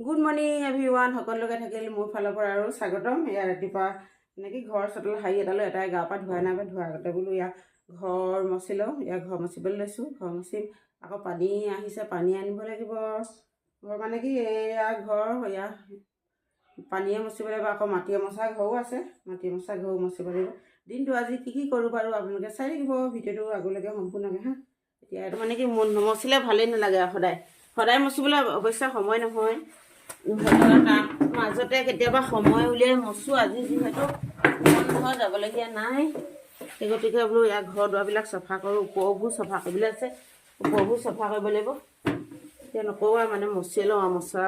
Good morning every one সকলোকে থাকিল মোৰ ফালৰ পৰা আৰু স্বাগতম। এয়া ৰাতিপুৱা এনেকৈ ঘৰ চোতাল সাৰি এটালৈ এটাই গা পা ধোৱা নাই বা ধোৱা আগতে বোলো ইয়াৰ ঘৰ মচি লওঁ ইয়াৰ ঘৰ মচিবলৈ লৈছোঁ ঘৰ মচিম আকৌ পানী আহিছে পানী আনিব লাগিব। ঘৰ মানে কি এয়া ঘৰ এয়া পানীয়ে মচিব লাগিব আকৌ মাটিয়ে মচা ঘৰো আছে মাটিয়ে মচা ঘৰো মচিব লাগিব। দিনটো আজি কি কি কৰোঁ বাৰু আপোনালোকে চাই থাকিব ভিডিঅ'টো আগলৈকে সম্পূৰ্ণকৈ হা? এতিয়া এইটো মানে কি নমচিলে ভালেই নালাগে সদায়। সদায় মচিবলৈ অৱশ্যে সময় নহয়। মাজতে কেতিয়াবা সময় উলিয়াই মচোঁ আজি যিহেতু বন্ধ যাবলগীয়া নাই। সেই গতিকে বোলো ইয়াৰ ঘৰ দুৱাৰবিলাক চফা কৰোঁ ওপৰবোৰ চফা কৰিবলৈ আছে। ওপৰবোৰ চফা কৰিব লাগিব। এতিয়া নকৰোঁ আৰু মানে মচি লওঁ আৰু মচা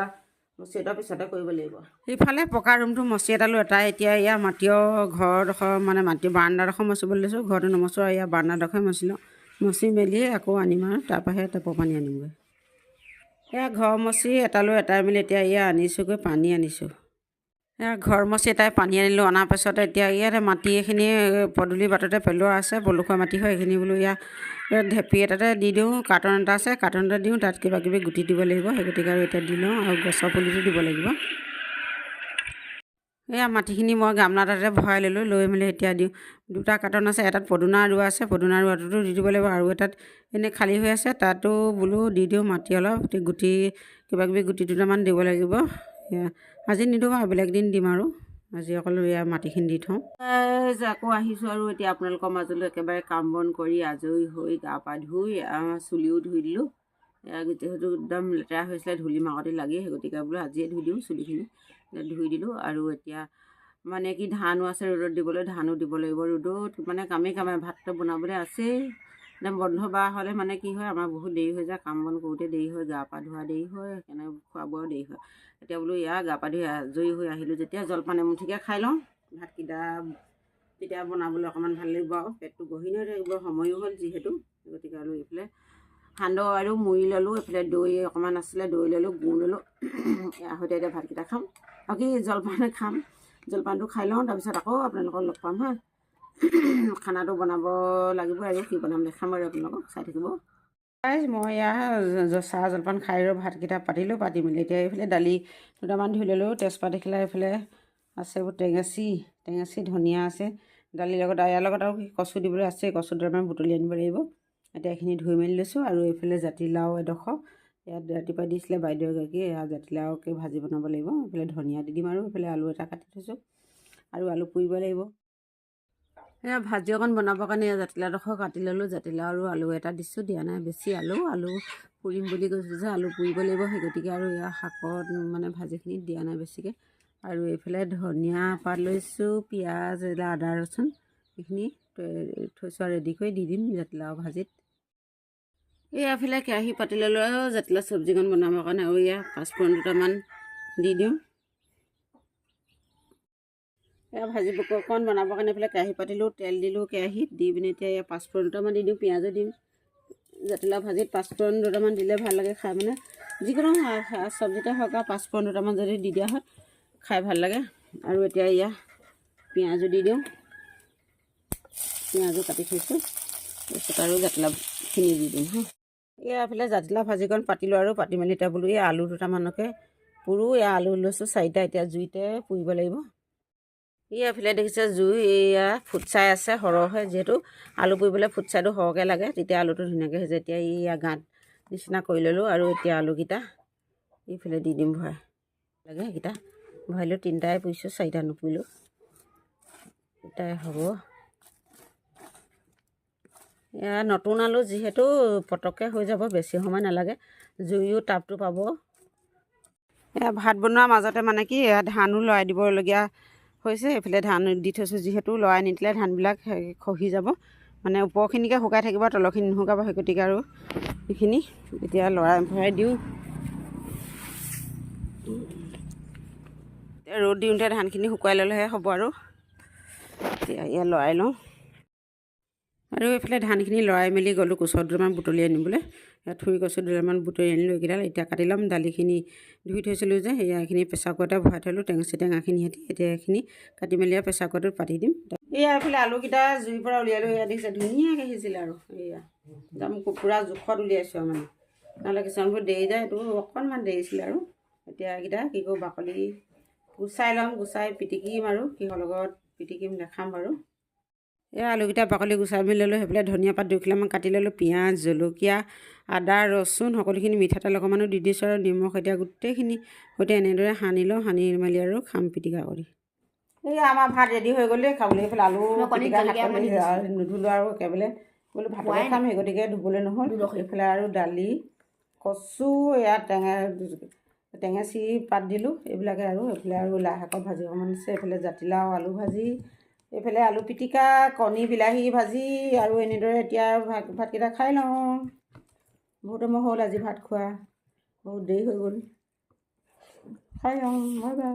মচি এটাৰ পিছতে কৰিব লাগিব। সিফালে পকা ৰুমটো মচি এটালোঁ এটাই এতিয়া ইয়াৰ মাটিৰ ঘৰডোখৰ মানে মাটি বাৰাণ্ডাডোখৰ মচিবলৈ লৈছোঁ। ঘৰটো নমচোঁ আৰু ইয়াৰ বাৰাণ্ডাডোখৰ মচি লওঁ। মচি মেলি আকৌ আনিম আৰু তাৰপৰাহে টেপৰ পানী আনিমগৈ। এয়া ঘৰ মচি এটালৈ এটাই মেলি এতিয়া এয়া আনিছোঁগৈ পানী আনিছোঁ। এয়া ঘৰ মচি এটাই পানী আনিলোঁ অনাৰ পাছতে এতিয়া ইয়াতে মাটি এইখিনি পদূলি বাটতে পেলোৱা আছে পলসুৱা মাটি হয় এইখিনি বোলো ইয়াত ঢেপি এটাতে দি দিওঁ কাৰ্টন এটা আছে কাৰ্টন এটা দিওঁ তাত কিবা কিবি গুটি দিব লাগিব সেই গতিকে আৰু এতিয়া দি লওঁ আৰু গছৰ পুলিটো দিব লাগিব। এয়া মাটিখিনি মই গামলা এটাতে ভৰাই ল'লোঁ লৈ মেলি এতিয়া দিওঁ। দুটা কাৰ্টন আছে এটাত পদুনা ৰোৱা আছে পদুনা ৰোৱাটোতো দি দিব লাগিব আৰু এটাত এনেই খালী হৈ আছে তাতো বোলো দি দিওঁ মাটি অলপ গুটি কিবা কিবি গুটি দুটামান দিব লাগিব। এয়া আজি নিদিওঁ আৰু বেলেগ দিন দিম আৰু। আজি অকল এয়া মাটিখিনি দি থওঁ। আকৌ আহিছোঁ আৰু এতিয়া আপোনালোকৰ মাজলৈ একেবাৰে কাম বন কৰি আজৰি হৈ গা পা ধুই চুলিও ধুই দিলোঁ। এয়া যিহেতু একদম লেতেৰা হৈছিলে ধূলি মাকতি লাগি সেই গতিকে বোলো আজিয়ে ধুই দিওঁ চুলিখিনি। ধুই দিলোঁ আৰু এতিয়া মানে কি ধানো আছে ৰ'দত দিবলৈ ধানো দিব লাগিব। ৰ'দত মানে কামেই কামে ভাতটো বনাবলৈ আছেই। বন্ধ বাৰ হ'লে মানে কি হয় আমাৰ বহুত দেৰি হৈ যায়। কাম বন কৰোঁতে দেৰি হয় গা পা ধোৱা দেৰি হয় সেইকাৰণে খোৱা বোৱাও দেৰি হয়। এতিয়া বোলো ইয়াৰ গা পা ধুই আজৰি হৈ আহিলোঁ যেতিয়া জলপান এমুঠিকে খাই লওঁ। ভাতকেইটা তেতিয়া বনাবলৈ অকণমান ভাল লাগিব আৰু। পেটটো গহীন হৈ থাকিব সময়ো হ'ল যিহেতু। গতিকে আৰু এইফালে সান্দহ আৰু মুড়ি ল'লোঁ এইফালে দৈ অকণমান আছিলে দৈ ল'লোঁ গুৰ ল'লোঁ। সৈতে এতিয়া ভাতকেইটা খাম। আৰু কি জলপানে খাম। জলপানটো খাই লওঁ তাৰপিছত আকৌ আপোনালোকক লগ পাম হা। খানাটো বনাব লাগিব আৰু কি বনাম দেখাম আৰু আপোনালোকক চাই থাকিব। মই জ- চাহ জলপান খাই আৰু ভাতকেইটা পাতিলোঁ পাতি মেলি এতিয়া এইফালে দালি দুটামান ধুই ল'লোঁ তেজপাত এখিলা এইফালে আছে এইবোৰ টেঙেচি টেঙেচি ধনিয়া আছে। দালিৰ লগত ইয়াৰ লগত আৰু কচু দিবলৈ আছে কচু দুটামান বুটলি আনিব লাগিব। এতিয়া এইখিনি ধুই মেলি লৈছোঁ আৰু এইফালে জাতিলাও এডোখৰ। ইয়াত ৰাতিপুৱা দিছিলে বাইদেউ এগৰাকীয়ে এয়া জাতিলাওকে ভাজি বনাব লাগিব এইফালে ধনিয়া দি দিম আৰু এইফালে আলু এটা কাটি থৈছোঁ আৰু আলু পুৰিব লাগিব। এয়া ভাজি অকণ বনাবৰ কাৰণে এয়া জাতিলাওডোখৰ কাটি ল'লোঁ জাতিলাও আৰু আলু এটা দিছোঁ দিয়া নাই বেছি আলু আলু পুৰিম বুলি কৈছোঁ যে আলু পুৰিব লাগিব সেই গতিকে আৰু এয়া শাকত মানে ভাজিখিনিত দিয়া নাই বেছিকৈ। আৰু এইফালে ধনিয়া পাত লৈছোঁ পিঁয়াজ আদা ৰচুন এইখিনি থৈছোঁ আৰু ৰেডি কৰি দি দিম জাতিলাও ভাজিত। এই এফালে কেৰাহী পাতি ল'লোঁ আৰু জাতিলাও চব্জিকণ বনাবৰ কাৰণে আৰু এয়া পাঁচফোৰণ দুটামান দি দিওঁ। এয়া ভাজি পকৰকণ বনাবৰ কাৰণে এইফালে কেৰাহী পাতিলোঁ তেল দিলোঁ কেৰাহীত দি পিনে এতিয়া এয়া পাঁচফোৰণ দুটামান দি দিওঁ পিঁয়াজো দিম। জাতিলাও ভাজিত পাঁচফোৰণ দুটামান দিলে ভাল লাগে খাই মানে। যিকোনো চব্জিতে হওক আৰু পাঁচফোৰণ দুটামান যদি দি দিয়া হয় খাই ভাল লাগে। আৰু এতিয়া এয়া পিঁয়াজো দি দিওঁ। পিঁয়াজো কাটি থৈছোঁ। তাৰপিছত আৰু জাতিলাওখিনি দি দিম হা। এয়া এইফালে জাতিলাও ভাজিকণ পাতিলোঁ আৰু পাতি মেলি এতিয়া বোলো এই আলু দুটামানকে পুৰোঁ এয়া আলু লৈছোঁ চাৰিটা এতিয়া জুইতে পুৰিব লাগিব। এয়া এইফালে দেখিছে জুই এয়া ফুটচাই আছে সৰহে যিহেতু আলু পুৰিবলৈ ফুটচাইটো সৰহকৈ লাগে তেতিয়া আলুটো ধুনীয়াকৈ হৈ যায় এতিয়া এয়া গাঁত নিচিনা কৰি ল'লোঁ আৰু এতিয়া আলুকেইটা এইফালে দি দিম ভৰাই। লাগে সেইকেইটা ভৰাইলোঁ তিনিটাই পুৰিছোঁ চাৰিটা নুপুৰিলোঁ। এটাই হ'ব। এয়া নতুন আলু যিহেতু পটককৈ হৈ যাব বেছি সময় নালাগে। জুইও তাপটো পাব। এয়া ভাত বনোৱাৰ মাজতে মানে কি এয়া ধানো লৰাই দিবলগীয়া হৈছে। এইফালে ধান দি থৈছোঁ যিহেতু লৰাই নিদিলে ধানবিলাক খহি যাব। মানে ওপৰখিনিকে শুকাই থাকিব তলৰখিনি নুশুকাব সেই গতিকে আৰু সেইখিনি এতিয়া লৰাই ভৰাই দিওঁ। ৰ'দ দিওঁতে ধানখিনি শুকুৱাই ল'লেহে হ'ব আৰু। এতিয়া এয়া লৰাই লওঁ। আৰু এইফালে ধানখিনি লৰাই মেলি গ'লোঁ কোচত দুটামান বুটলি আনিবলৈ। ইয়াত থুৰি কচু দুটামান বুটলি আনিলোঁ এইকেইডাল এতিয়া কাটি ল'ম। দালিখিনি ধুই থৈছিলোঁ যে সেয়া এইখিনি প্ৰেছাৰ কুকাৰতে ভৰাই থ'লোঁ টেঙচি টেঙাখিনি সৈতে এতিয়া এইখিনি কাটি মেলি আৰু প্ৰেছাৰ কুকাৰটোত পাতি দিম। এয়া এইফালে আলুকেইটা জুইৰ পৰা উলিয়ালোঁ এয়া দেখিছে ধুনীয়াকৈ সিজিলে আৰু এয়া। একদম পূৰা জোখত উলিয়াইছোঁ আৰু মানে। নহ'লে কিছুমানবোৰ দেৰি যায় এইটো অকণমান দেৰিছিলে আৰু। এতিয়া এইকেইটা কি কৰোঁ বাকলি গুচাই ল'ম গুচাই পিটিকিম আৰু কিহৰ লগত পিটিকিম দেখাম বাৰু। এই আলুকেইটা বাকলি গুচাই মেলি ল'লোঁ সেইফালে ধনিয়া পাত দুই কিলোমান কাটি ল'লোঁ পিঁয়াজ জলকীয়া আদা ৰচুন সকলোখিনি মিঠাতেল অকণমানো দি দিছোঁ আৰু নিমখ এতিয়া গোটেইখিনি সৈতে এনেদৰে সানি লওঁ সানি মেলি আৰু খাম পিটিকা কৰি। এই আমাৰ ভাত ৰেডি হৈ গ'ল খাবলৈ এইফালে আলু নুধুলোঁ আৰু একেবাৰে। বোলো ভাতকে খোৱাই খাম সেই গতিকে ধুবলৈ নহ'ল। এইফালে আৰু দালি কচু এয়া টেঙা টেঙেচি পাত দিলোঁ এইবিলাকে আৰু এইফালে আৰু লাই শাকৰ ভাজি অকণমান আছে এইফালে জাতিলাও আলু ভাজি এইফালে আলু পিটিকা কণী বিলাহী ভাজি আৰু এনেদৰে এতিয়া ভাত ভাতকেইটা খাই লওঁ। বহুত সময় হ'ল আজি ভাত খোৱা। বহুত দেৰি হৈ গ'ল। খাই লওঁ বাই।